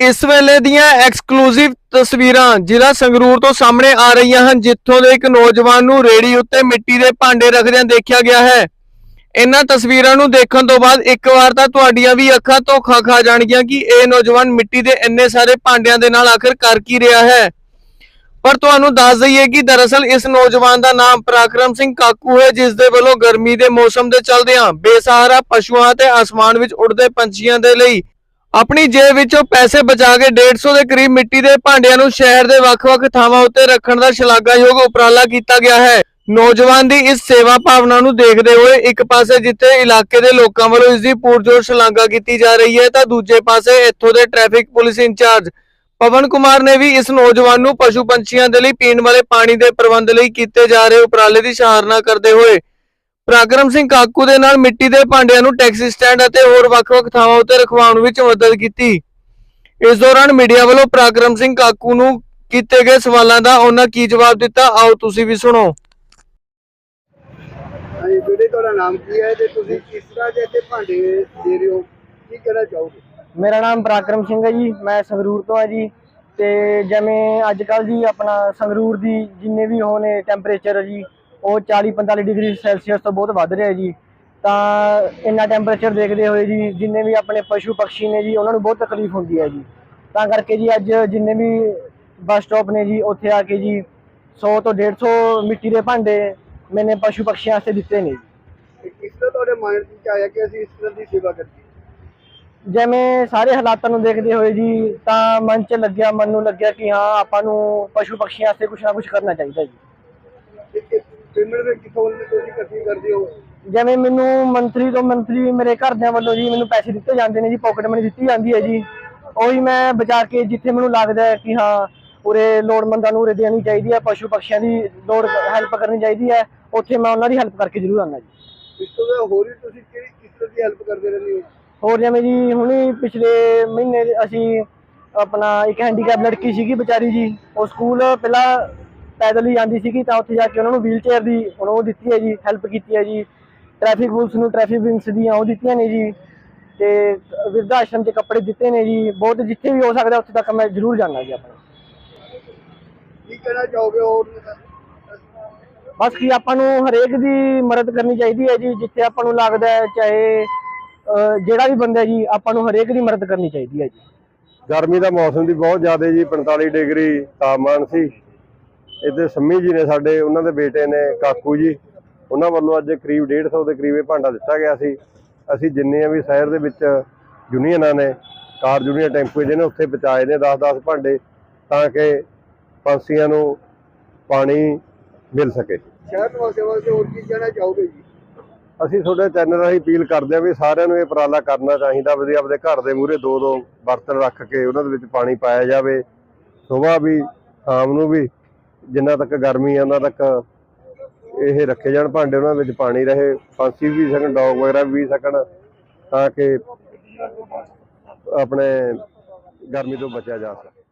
ਇਸ ਵੇਲੇ ਦੀਆਂ ਐਕਸਕਲੂਸਿਵ ਤਸਵੀਰਾਂ ਜ਼ਿਲ੍ਹਾ ਸੰਗਰੂਰ ਤੋਂ ਸਾਹਮਣੇ ਆ ਰਹੀਆਂ ਹਨ, ਜਿੱਥੋਂ ਦੇ ਇੱਕ ਨੌਜਵਾਨ ਨੂੰ ਰੇੜੀ ਉੱਤੇ ਮਿੱਟੀ ਦੇ ਭਾਂਡੇ ਰੱਖਦਿਆਂ ਦੇਖਿਆ ਗਿਆ ਹੈ। ਇਹਨਾਂ ਤਸਵੀਰਾਂ ਨੂੰ ਦੇਖਣ ਤੋਂ ਬਾਅਦ ਇੱਕ ਵਾਰ ਤਾਂ ਤੁਹਾਡੀਆਂ ਵੀ ਅੱਖਾਂ ਧੋਖਾ ਖਾ ਜਾਣਗੀਆਂ ਕਿ ਇਹ ਨੌਜਵਾਨ ਮਿੱਟੀ ਦੇ ਇੰਨੇ ਸਾਰੇ ਭਾਂਡਿਆਂ ਦੇ ਨਾਲ ਆਖਰ ਕਰ ਕੀ ਰਿਹਾ ਹੈ। ਪਰ ਤੁਹਾਨੂੰ ਦੱਸ ਦਈਏ ਕਿ ਦਰਅਸਲ ਇਸ ਨੌਜਵਾਨ ਦਾ ਨਾਮ ਪਰਾਕਰਮ ਸਿੰਘ ਕਾਕੂ ਹੈ, ਜਿਸ ਦੇ ਵੱਲੋਂ ਗਰਮੀ ਦੇ ਮੌਸਮ ਦੇ ਚਲਦਿਆਂ ਬੇਸਹਾਰਾ ਪਸ਼ੂਆਂ ਤੇ ਅਸਮਾਨ ਵਿੱਚ ਉੱਡਦੇ ਪੰਛੀਆਂ ਦੇ ਲਈ ਆਪਣੀ ਜੇਬ ਵਿੱਚੋਂ ਪੈਸੇ ਬਚਾ ਕੇ 150 ਦੇ ਕਰੀਬ ਮਿੱਟੀ ਦੇ ਭਾਂਡਿਆਂ ਨੂੰ ਸ਼ਹਿਰ ਦੇ ਵੱਖ-ਵੱਖ ਥਾਵਾਂ ਉੱਤੇ ਰੱਖਣ ਦਾ ਸ਼ਲਾਘਾਯੋਗ ਉਪਰਾਲਾ ਕੀਤਾ ਗਿਆ ਹੈ। ਨੌਜਵਾਨ ਦੀ ਇਸ ਸੇਵਾ ਭਾਵਨਾ ਨੂੰ ਦੇਖਦੇ ਹੋਏ ਇੱਕ ਪਾਸੇ ਜਿੱਥੇ ਇਲਾਕੇ ਦੇ ਲੋਕਾਂ ਵੱਲੋਂ ਇਸ ਦੀ ਪੂਰਜੋਰ ਸ਼ਲਾਘਾ ਕੀਤੀ ਜਾ ਰਹੀ ਹੈ, ਤਾਂ ਦੂਜੇ ਪਾਸੇ ਇੱਥੋਂ ਦੇ traffic police incharge Pawan Kumar ਨੇ ਵੀ ਇਸ ਨੌਜਵਾਨ ਨੂੰ ਪਸ਼ੂ ਪੰਛੀਆਂ ਦੇ ਲਈ ਪੀਣ ਵਾਲੇ ਪਾਣੀ ਦੇ ਪ੍ਰਬੰਧ ਲਈ ਕੀਤੇ ਜਾ ਰਹੇ ਉਪਰਾਲੇ ਦੀ ਸਰਾਹਨਾ ਕਰਦੇ ਹੋਏ ਪ੍ਰਾਕਰਮ ਸਿੰਘ ਕਾਕੂ ਦੇ ਨਾਲ ਮਿੱਟੀ ਦੇ ਭਾਂਡਿਆਂ ਨੂੰ ਟੈਕਸੀ ਸਟੈਂਡ ਅਤੇ ਹੋਰ ਵੱਖ-ਵੱਖ ਥਾਵਾਂ ਉੱਤੇ ਰਖਵਾਉਣ ਵਿੱਚ ਮਦਦ ਕੀਤੀ। ਇਸ ਦੌਰਾਨ ਮੀਡੀਆ ਵੱਲੋਂ ਪ੍ਰਾਕਰਮ ਸਿੰਘ ਕਾਕੂ ਨੂੰ ਕੀਤੇ ਗਏ ਸਵਾਲਾਂ ਦਾ ਉਹਨਾਂ ਕੀ ਜਵਾਬ ਦਿੱਤਾ ਆਓ ਤੁਸੀਂ ਵੀ ਸੁਣੋ। ਹਾਂਜੀ ਵੀਰੇ ਤੁਹਾਡਾ ਨਾਮ ਕੀ ਹੈ ਤੇ ਤੁਸੀਂ ਕਿਸ ਤਰ੍ਹਾਂ ਦੇ ਇੱਥੇ ਭਾਂਡੇ ਦੇ ਰਹੇ ਹੋ? ਕੀ ਕਹਿਣਾ ਚਾਹੋਗੇ? ਮੇਰਾ ਨਾਮ ਪਰਾਕਰਮ ਸਿੰਘ ਹੈ ਜੀ ਮੈਂ ਸੰਗਰੂਰ ਤੋਂ ਹਾਂ ਜੀ ਤੇ ਜਿਵੇਂ ਅੱਜ ਕੱਲ ਜੀ ਆਪਣਾ ਸੰਗਰੂਰ ਦੀ ਜਿੰਨੇ ਵੀ ਹੋਣੇ ਟੈਂਪਰੇਚਰ ਜੀ ਉਹ 40 45 ਡਿਗਰੀ ਸੈਲਸੀਅਸ ਤੋਂ ਬਹੁਤ ਵੱਧ ਰਿਹਾ ਜੀ। ਤਾਂ ਇੰਨਾ ਟੈਂਪਰੇਚਰ ਦੇਖਦੇ ਹੋਏ ਜੀ ਜਿੰਨੇ ਵੀ ਆਪਣੇ ਪਸ਼ੂ ਪੰਛੀ ਨੇ ਜੀ ਉਹਨਾਂ ਨੂੰ ਬਹੁਤ ਤਕਲੀਫ ਹੁੰਦੀ ਹੈ ਜੀ। ਤਾਂ ਕਰਕੇ ਜੀ ਅੱਜ ਜਿੰਨੇ ਵੀ ਬੱਸ ਸਟਾਪ ਨੇ ਜੀ ਉੱਥੇ ਆ ਕੇ ਜੀ 100 ਤੋਂ 150 ਮਿੱਟੀ ਦੇ ਭਾਂਡੇ ਮੈਨੇ ਪਸ਼ੂ ਪੰਛੀਆਂ ਵਾਸਤੇ ਦਿੱਤੇ ਨੇ ਜੀ। ਤੇ ਕਿਸ ਤਰ੍ਹਾਂ ਤੁਹਾਡੇ ਮਨ ਵਿੱਚ ਆਇਆ ਕਿ ਅਸੀਂ ਇਸ ਤਰ੍ਹਾਂ ਦੀ ਸੇਵਾ ਕਰੀਏ? ਜਿਵੇਂ ਸਾਰੇ ਹਾਲਾਤਾਂ ਨੂੰ ਦੇਖਦੇ ਹੋਏ ਜੀ ਤਾਂ ਮਨ 'ਚ ਲੱਗਿਆ ਮਨ ਨੂੰ ਲੱਗਿਆ ਕਿ ਹਾਂ ਆਪਾਂ ਨੂੰ ਪਸ਼ੂ ਪੰਛੀਆਂ ਵਾਸਤੇ ਕੁਝ ਨਾ ਕੁਝ ਕਰਨਾ ਚਾਹੀਦਾ ਜੀ। ਪੇਮੈਂਟ ਦੇ ਕਿੱਥੋਂ ਤੁਸੀਂ ਇਕੱਠੀ ਕਰਦੇ ਹੋ? ਜਿਵੇਂ ਮੈਨੂੰ ਮੰਤਰੀ ਤੋਂ ਮੰਤਰੀ ਮੇਰੇ ਘਰਦਿਆਂ ਵੱਲੋਂ ਜੀ ਮੈਨੂੰ ਪੈਸੇ ਦਿੱਤੇ ਜਾਂਦੇ ਨੇ ਜੀ ਪਾਕਟ ਮਨੀ ਦਿੱਤੀ ਜਾਂਦੀ ਹੈ ਜੀ। ਉਹੀ ਮੈਂ ਬਚਾ ਕੇ ਜਿੱਥੇ ਮੈਨੂੰ ਲੱਗਦਾ ਹੈ ਕਿ ਹਾਂ ਉਰੇ ਲੋੜਮੰਦਾਂ ਨੂੰ ਉਰੇ ਦੇਣੀ ਚਾਹੀਦੀ ਹੈ ਪਸ਼ੂ ਪੰਛੀਆਂ ਦੀ ਲੋੜ ਹੈਲਪ ਕਰਨੀ ਚਾਹੀਦੀ ਹੈ ਉੱਥੇ ਮੈਂ ਉਹਨਾਂ ਦੀ ਹੈਲਪ ਕਰਕੇ ਜ਼ਰੂਰ ਆਉਂਦਾ ਜੀ। ਇਸ ਤੋਂ ਬਾਅਦ ਹੋਰ ਵੀ ਤੁਸੀਂ ਕਿਹੜੀ ਕਿਸ ਤਰ੍ਹਾਂ ਦੀ ਹੈਲਪ ਕਰਦੇ ਰਹਿੰਦੇ ਹੋ? ਹੋਰ ਜਿਵੇਂ ਜੀ ਹੁਣੀ ਪਿਛਲੇ ਮਹੀਨੇ ਅਸੀਂ ਆਪਣਾ ਇੱਕ ਹੈਂਡੀਕੈਪ ਲੜਕੀ ਸੀਗੀ ਵਿਚਾਰੀ ਜੀ ਉਹ ਸਕੂਲ ਪਹਿਲਾਂ ਪੈਦਲ ਹੀ ਜਾਂਦੀ ਸੀਗੀ ਤਾਂ ਉੱਥੇ ਜਾ ਕੇ ਉਹਨਾਂ ਨੂੰ ਵੀਲ ਚੇਅਰ ਦੀ ਉਹਨਾਂ ਨੂੰ ਦਿੱਤੀ ਹੈ ਜੀ ਹੈਲਪ ਕੀਤੀ ਹੈ ਜੀ। ਟ੍ਰੈਫਿਕ ਪੁਲਿਸ ਨੂੰ ਟ੍ਰੈਫਿਕ ਵਿੰਗਸ ਦੀਆਂ ਉਹ ਦਿੱਤੀਆਂ ਨੇ ਜੀ। ਤੇ ਵਿਰਧ ਆਸ਼ਰਮ 'ਚ ਕੱਪੜੇ ਦਿੱਤੇ ਨੇ ਜੀ। ਬਹੁਤ ਜਿੱਥੇ ਵੀ ਹੋ ਸਕਦਾ ਉੱਥੇ ਤੱਕ ਮੈਂ ਜ਼ਰੂਰ ਜਾਣਾ ਜੀ ਆਪਣਾ। ਕੀ ਕਹਿਣਾ ਚਾਹੋਗੇ ਹੋਰ? ਬਸ ਕੀ ਆਪਾਂ ਨੂੰ ਹਰੇਕ ਦੀ ਮਦਦ ਕਰਨੀ ਚਾਹੀਦੀ ਹੈ ਜੀ। ਜਿੱਥੇ ਆਪਾਂ ਨੂੰ ਲੱਗਦਾ ਹੈ ਚਾਹੇ ਜਿਹੜਾ ਵੀ ਬੰਦਾ ਜੀ ਆਪਾਂ ਨੂੰ ਹਰੇਕ ਦੀ ਮਦਦ ਕਰਨੀ ਚਾਹੀਦੀ ਹੈ ਜੀ। ਗਰਮੀ ਦਾ ਮੌਸਮ ਦੀ ਬਹੁਤ ਜ਼ਿਆਦਾ ਜੀ। 45 ਡਿਗਰੀ ਤਾਪਮਾਨ ਸੀ। ਇੱਥੇ ਸੰਮੀ ਜੀ ਨੇ ਸਾਡੇ ਉਹਨਾਂ ਦੇ ਬੇਟੇ ਨੇ ਕਾਕੂ ਜੀ ਉਹਨਾਂ ਵੱਲੋਂ ਅੱਜ ਕਰੀਬ 150 ਦੇ ਕਰੀਬ ਇਹ ਭਾਂਡਾ ਦਿੱਤਾ ਗਿਆ ਸੀ। ਅਸੀਂ ਜਿੰਨੀਆਂ ਵੀ ਸ਼ਹਿਰ ਦੇ ਵਿੱਚ ਯੂਨੀਅਨਾਂ ਨੇ ਕਾਰ ਯੂਨੀਅਨ ਟੈਂਪੂ ਜਿਹਨੇ ਉੱਥੇ ਪਹੁੰਚਾਏ ਨੇ 10-10 ਭਾਂਡੇ ਤਾਂ ਕਿ ਪੰਛੀਆਂ ਨੂੰ ਪਾਣੀ ਮਿਲ ਸਕੇ। ਸ਼ਹਿਰ ਵਾਸੀਆਂ ਵਾਸਤੇ ਹੋਰ ਕੀ ਕਹਿਣਾ ਚਾਹੋਗੇ ਜੀ? ਅਸੀਂ ਤੁਹਾਡੇ ਚੈਨਲ ਰਾਹੀਂ ਅਪੀਲ ਕਰਦੇ ਹਾਂ ਵੀ ਸਾਰਿਆਂ ਨੂੰ ਇਹ ਉਪਰਾਲਾ ਕਰਨਾ ਚਾਹੀਦਾ ਵੀ ਆਪਦੇ ਘਰ ਦੇ ਮੂਹਰੇ ਦੋ ਦੋ ਬਰਤਨ ਰੱਖ ਕੇ ਉਹਨਾਂ ਦੇ ਵਿੱਚ ਪਾਣੀ ਪਾਇਆ ਜਾਵੇ ਸਵੇਰ ਵੀ ਸ਼ਾਮ ਨੂੰ ਵੀ ਜਿੰਨਾ ਤੱਕ ਗਰਮੀ ਆ, ਉਹਨਾਂ ਤੱਕ ਇਹ ਰੱਖੇ ਜਾਣ, ਭਾਂਡੇ ਉਹਨਾਂ ਵਿੱਚ ਪਾਣੀ ਰਹੇ, ਫਾਂਸੀ ਵੀ ਸਕਣ, ਡੌਗ ਵਗੈਰਾ ਵੀ ਸਕਣ, ਤਾਂ ਕਿ ਆਪਣੇ ਗਰਮੀ ਤੋਂ ਬਚਿਆ ਜਾ ਸਕੇ।